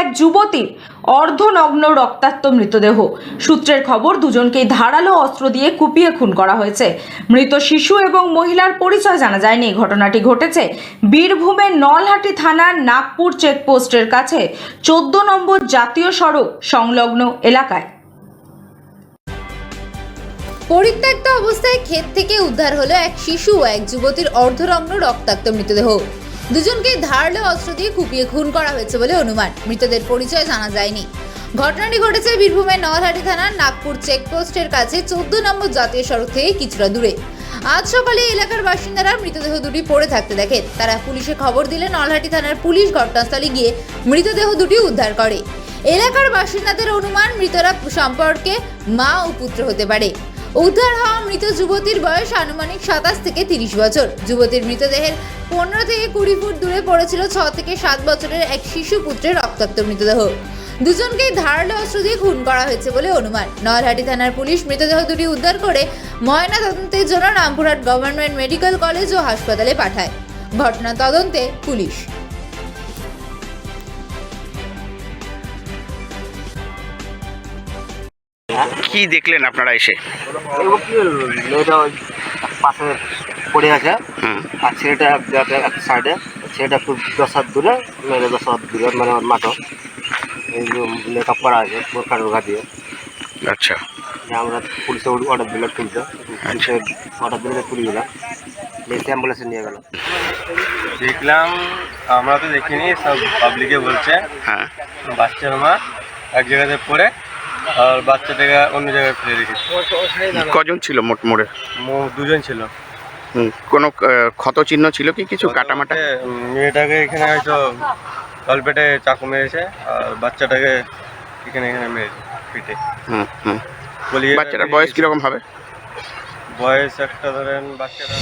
এক যুবতীর অর্ধনগ্ন রক্তাক্ত মৃতদেহ। সূত্রের খবর, দুজনকেই ধারালো অস্ত্র দিয়ে কুপিয়ে খুন করা হয়েছে। মৃত শিশু এবং মহিলার পরিচয় জানা যায়নি। ঘটনাটি ঘটেছে বীরভূমের নলহাটি থানার নাগপুর চেকপোস্টের কাছে, চোদ্দ নম্বর জাতীয় সড়ক, সংলগ্ন এলাকায়। পরিত্যক্ত অবস্থায় ক্ষেত থেকে উদ্ধার হলো এক শিশু ও এক যুবতীর অর্ধরগ্ন রক্তাক্ত মৃতদেহ। দুজনকে ধারালো অস্ত্র দিয়ে কুপিয়ে খুন করা হয়েছে বলে অনুমান। মৃতদের পরিচয় জানা যায়নি। ঘটনাটি ঘটেছে বীরভূমের নলহাটি থানার নাগপুর চেকপোস্টের কাছে, চোদ্দ নম্বর জাতীয় সড়ক থেকে কিছুটা দূরে। আজ সকালে এলাকার বাসিন্দারা মৃতদেহ দুটি পড়ে থাকতে দেখেন। তারা পুলিশে খবর দিলে নলহাটি থানার পুলিশ ঘটনাস্থলে গিয়ে মৃতদেহ দুটি উদ্ধার করে। এলাকার বাসিন্দাদের অনুমান, মৃতরা সম্পর্কে মা ও পুত্র হতে পারে। উদ্ধার হওয়া মৃত যুবতীর বয়স আনুমানিক সাতাশ থেকে তিরিশ বছর। যুবতীর মৃতদেহের পনেরো থেকে কুড়ি ফুট দূরে পড়েছিল ছ থেকে সাত বছরের এক শিশু পুত্রের রক্তাক্ত মৃতদেহ। দুজনকেই ধারালো অস্ত্র দিয়ে খুন করা হয়েছে বলে অনুমান। নলহাটি থানার পুলিশ মৃতদেহ দুটি উদ্ধার করে ময়না তদন্তের জন্য রামপুরহাট গভর্নমেন্ট মেডিকেল কলেজ ও হাসপাতালে পাঠায়। ঘটনা তদন্তে পুলিশ। কি দেখলেন আপনারা এসে? মেয়েটা ওই পাশে পড়ে আছে। আর ছেলেটা এক সাইডে ছেলেটা একটু দশ হাত দূরে মেয়েটা দশ হাত দূরে মানে আমার মাঠো। এই যে মেকআপ করা আছে বোরখা টোরখা দিয়ে। আচ্ছা। আমরা পুলিশে অর্ডার দিলাম তুলতে পুলিশে অর্ডার দিলে তুলে দিলাম। এসে অ্যাম্বুলেন্সে নিয়ে গেল। দেখলাম আমরা তো দেখিনি সব পাবলিকে বলছে। হ্যাঁ। বাচ্চার মা এক জায়গাতে পড়ে আর বাচ্চাটাকে অন্য জায়গায় ফেলে রেখেছে কজন ছিল মোট মোড়ে? দুজন ছিল। হুম, কোনো ক্ষত চিহ্ন ছিল কি কিছু কাটামাটা? মেয়েটাকে এখানে হয়তো তলপেটে চাকু মেরেছে আর বাচ্চাটাকে এখানে এখানে মেরেছে পিঠে। বাচ্চাটার বয়স কীরকম হবে? বয়স একটা ধরেন বাচ্চাটা